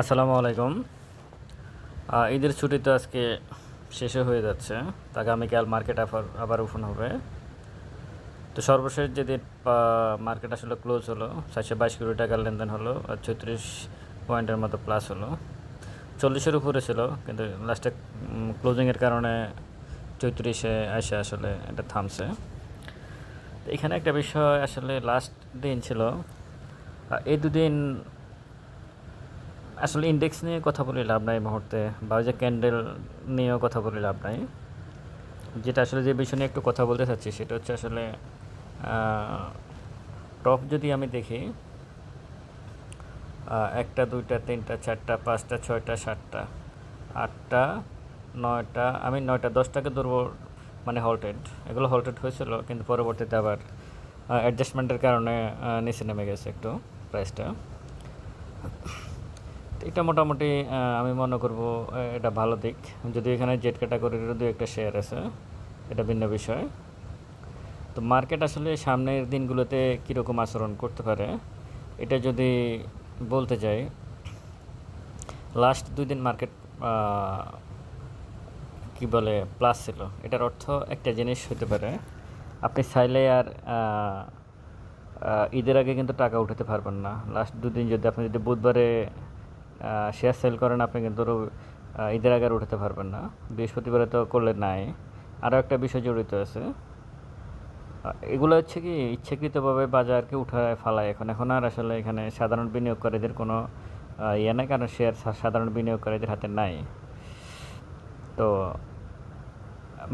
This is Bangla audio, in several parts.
আসসালামু আলাইকুম। ঈদের ছুটি তো আজকে শেষে হয়ে যাচ্ছে। আগামীকাল মার্কেট আবার আবার ওপেন হবে। তো সর্বশেষ যেদিন মার্কেট আসলে ক্লোজ হলো, চারশো বাইশ কোটি টাকার লেনদেন হলো আর ছত্রিশ পয়েন্টের মতো প্লাস হলো। চল্লিশের উপরে ছিল, কিন্তু লাস্টে ক্লোজিংয়ের কারণে চৌত্রিশে এসে আসলে এটা থামছে। এখানে একটা বিষয় আসলে লাস্ট দিন ছিল। এই দুদিন আসলে ইন্ডেক্স নিয়ে কথা বলে লাভ নাই মুহূর্তে, বা যে ক্যান্ডেল নিয়েও কথা বলে লাভ নাই। যেটা আসলে যে বিষয় নিয়ে একটু কথা বলতে চাচ্ছি, সেটা হচ্ছে আসলে টপ যদি আমি দেখি একটা, দুইটা, তিনটা, চারটা, পাঁচটা, ছয়টা, সাতটা, আটটা, নয়টা আমি নয়টা, দশটাকে ধরবো মানে হল্টেড এগুলো হল্টেড হয়েছিল, কিন্তু পরবর্তীতে আবার অ্যাডজাস্টমেন্টের কারণে নিচে নেমে গেছে একটু প্রাইসটা এটা মোটামুটি আমি মনে করব এটা ভালো দিক। যদি এখানে জেট ক্যাটাগরির দু একটা শেয়ার আছে, এটা ভিন্ন বিষয়। তো মার্কেট আসলে সামনের দিনগুলোতে কীরকম আচরণ করতে পারে, এটা যদি বলতে যাই লাস্ট দুই দিন মার্কেট কি বলে প্লাস ছিল। এটার অর্থ একটা জিনিস হতে পারে, আপনি চাইলে আর ঈদের আগে কিন্তু টাকা উঠাতে পারবেন না। লাস্ট দুদিন যদি আপনি যদি বুধবারে শেয়ার সেল করেন, আপনি কিন্তু ঈদের আগে উঠাতে পারবেন না। বৃহস্পতিবারে তো করলে নাই। আরও একটা বিষয় জড়িত আছে। এগুলো হচ্ছে কি, ইচ্ছাকৃতভাবে বাজারকে উঠায়, ফালায় এখন। এখন আর আসলে এখানে সাধারণ বিনিয়োগকারীদের কোনো ইয়ে নাই, কারণ শেয়ার সাধারণ বিনিয়োগকারীদের হাতে নাই। তো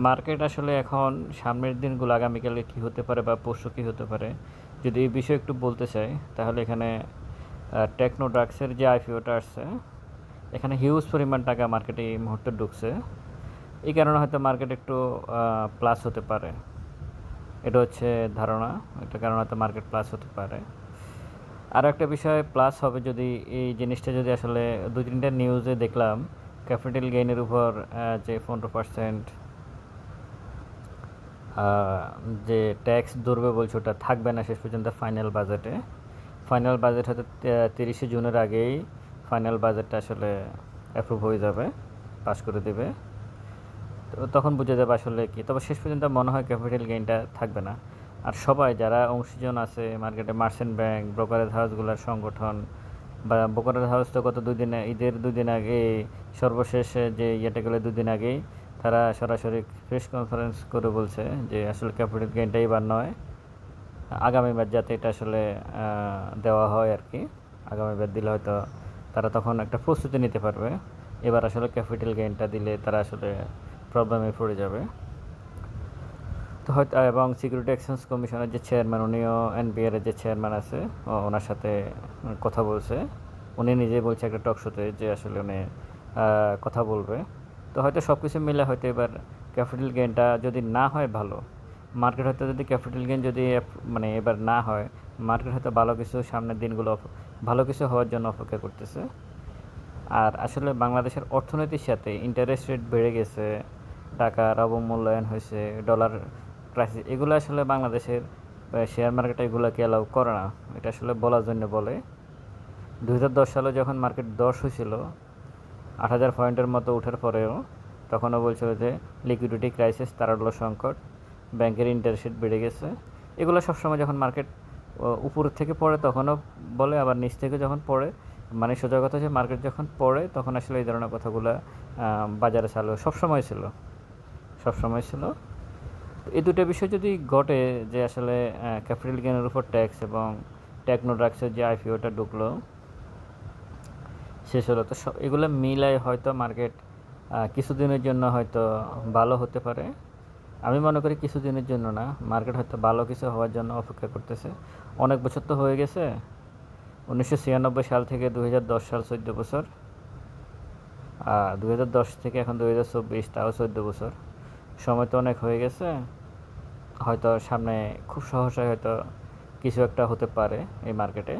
মার্কেট আসলে এখন সামনের দিনগুলো আগামীকালে কী হতে পারে বা পরশু কী হতে পারে, যদি এই বিষয়ে একটু বলতে চাই, তাহলে এখানে টেকনো ড্রাগসের যে আইপিওটা আসছে, এখানে হিউজ পরিমাণ টাকা মার্কেটে এই মুহূর্তে ঢুকছে। এই কারণে হয়তো মার্কেট একটু প্লাস হতে পারে। এটা হচ্ছে ধারণা, এটা কারণে হয়তো মার্কেট প্লাস হতে পারে। আর একটা বিষয় প্লাস হবে যদি এই জিনিসটা যদি আসলে দু তিনটা নিউজে দেখলাম ক্যাপিটাল গেইনের উপর যে পনেরো পার্সেন্ট যে ট্যাক্স ধরবে বলছে, ওটা থাকবে না শেষ পর্যন্ত ফাইনাল বাজেটে ফাইনাল বাজেট হয়তো তিরিশে জুনের আগেই ফাইনাল বাজেটটা আসলে অ্যাপ্রুভ হয়ে যাবে পাস করে দেবে। তো তখন বুঝে যাবে আসলে কি। তবে শেষ পর্যন্ত মনে হয় ক্যাপিটাল গেইনটা থাকবে না। আর সবাই যারা অংশীজন আছে মার্কেটে মার্চেন্ট ব্যাংক ব্রোকারেজ হাউসগুলোর সংগঠন, বা ব্রোকারেজ হাউস তো গত দুই দিনে, ঈদের দুদিন আগে, সর্বশেষ যে ইয়েটা গেলে দুদিন আগেই, তারা সরাসরি প্রেস কনফারেন্স করে বলছে যে আসলে ক্যাপিটাল গেইনটা এবার নয়। আগামীবার যাতে এটা আসলে দেওয়া হয় আর কি আগামী আগামীবার দিলে হয়তো তারা তখন একটা প্রস্তুতি নিতে পারবে। এবার আসলে ক্যাপিটাল গেইনটা দিলে তারা আসলে প্রবলেমে পড়ে যাবে। তো হয়তো, এবং সিকিউরিটি এক্সচেঞ্জ কমিশনের যে চেয়ারম্যান উনিও এনবিআর যে চেয়ারম্যান আছে ওনার সাথে কথা বলছে। উনি নিজেই বলছে একটা টক শোতে যে আসলে উনি কথা বলবে। তো হয়তো সব কিছু মিলে হয়তো এবার ক্যাপিটাল গেইনটা যদি না হয় ভালো মার্কেট হয়তো যদি ক্যাপিটাল গেইন যদি মানে এবার না হয় মার্কেট হয়তো ভালো কিছু সামনের দিনগুলো ভালো কিছু হওয়ার জন্য অপেক্ষা করতেছে। আর আসলে বাংলাদেশের অর্থনীতির সাথে ইন্টারেস্ট রেট বেড়ে গেছে, টাকার অবমূল্যায়ন হয়েছে ডলার ক্রাইসিস এগুলো আসলে বাংলাদেশের শেয়ার মার্কেটে এগুলোকে অ্যালাউ করে না। এটা আসলে বলার জন্য বলে। দু হাজার দশ সালে যখন মার্কেট দশ হয়েছিল, আট হাজার পয়েন্টের মতো ওঠার পরেও তখনও বলছিল যে লিকুইডিটি ক্রাইসিস তারাডল সংকট। ব্যাংকের ইন্টারেস্ট বেড়ে গেছে। এগুলো সবসময় যখন মার্কেট উপর থেকে পড়ে তখনও বলে, আবার নিচ থেকে যখন পড়ে মানে সোজা কথা যে মার্কেট যখন পড়ে, তখন আসলে এই ধরনের কথাগুলো বাজারে চালু সবসময় ছিল। সবসময় ছিল। এই দুটো বিষয় যদি ঘটে যে আসলে ক্যাপিটাল গেনের উপর ট্যাক্স এবং টেকনো ড্রাগসের যে আইপিওটা ঢুকলো, শেষ হলো, তো সব এগুলো মিলাই হয়তো মার্কেট কিছুদিনের জন্য হয়তো ভালো হতে পারে। আমি মনে করি কিছুদিনের জন্য না। মার্কেট হয়তো ভালো কিছু হওয়ার জন্য অপেক্ষা করতেছে। অনেক বছর তো হয়ে গেছে। উনিশশো ছিয়ানব্বই সাল থেকে দু হাজার দশ সাল চোদ্দ বছর। আর দু থেকে এখন দু হাজার চব্বিশ, তাও চোদ্দ বছর। সময় তো অনেক হয়ে গেছে। হয়তো সামনে খুব সহসায় হয়তো কিছু একটা হতে পারে এই মার্কেটে।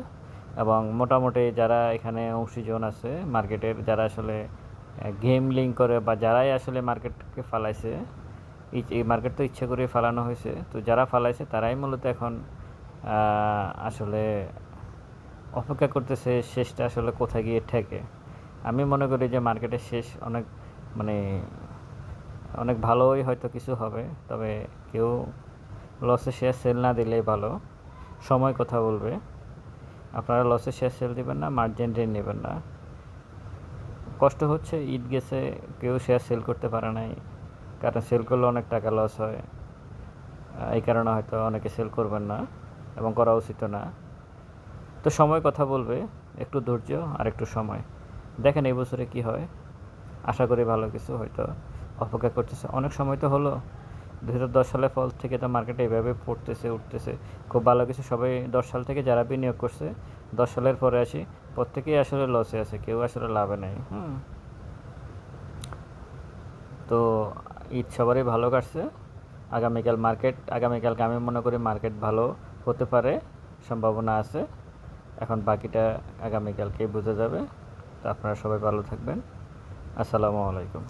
এবং মোটামুটি যারা এখানে অংশীজন আছে, মার্কেটের যারা আসলে গেম লিঙ্ক করে বা যারাই আসলে মার্কেটকে ফালাইছে এই মার্কেট তো ইচ্ছে করে ফালানো হয়েছে। তো যারা ফালাইছে, তারাই মূলত এখন আসলে অপেক্ষা করতেছে শেষটা আসলে কোথায় গিয়ে ঠেকে। আমি মনে করি যে মার্কেটের শেষ অনেক মানে অনেক ভালোই হয়তো কিছু হবে, তবে কেউ লসে শেয়ার সেল না দিলেই ভালো। সময় কথা বলবে। আপনারা লসে শেয়ার সেল দিবেন না মার্জিন ঋণ নেবেন না। কষ্ট হচ্ছে, ঈদ গেছে, কেউ শেয়ার সেল করতে পারে নাই। কারণ সেল করলে অনেক টাকা লস হয়। এই কারণে হয়তো অনেকে সেল করবেন না এবং করা উচিত না। তো সময় কথা বলবে, একটু ধৈর্য আর একটু সময়। দেখেন এই বছরে কি হয়। আশা করি ভালো কিছু হয়তো অপেক্ষা করতেছে। অনেক সময় তো হলো। দু হাজার সালের ফল থেকে তো মার্কেটে এইভাবে পড়তেছে, উঠতেছে। খুব ভালো কিছু সবাই দশ সাল থেকে যারা বিনিয়োগ করছে, দশ সালের পরে আসি, প্রত্যেকেই আসলে লসে আছে। কেউ আসলে লাভে নেই। হুম। তো ঈদ সবারই ভালো কাটছে। আগামীকাল মার্কেট আগামীকালকে আমি মনে করি মার্কেট ভালো হতে পারে, সম্ভাবনা আছে। এখন বাকিটা আগামীকালকেই বোঝা যাবে। তো আপনারা সবাই ভালো থাকবেন। আসসালামু আলাইকুম।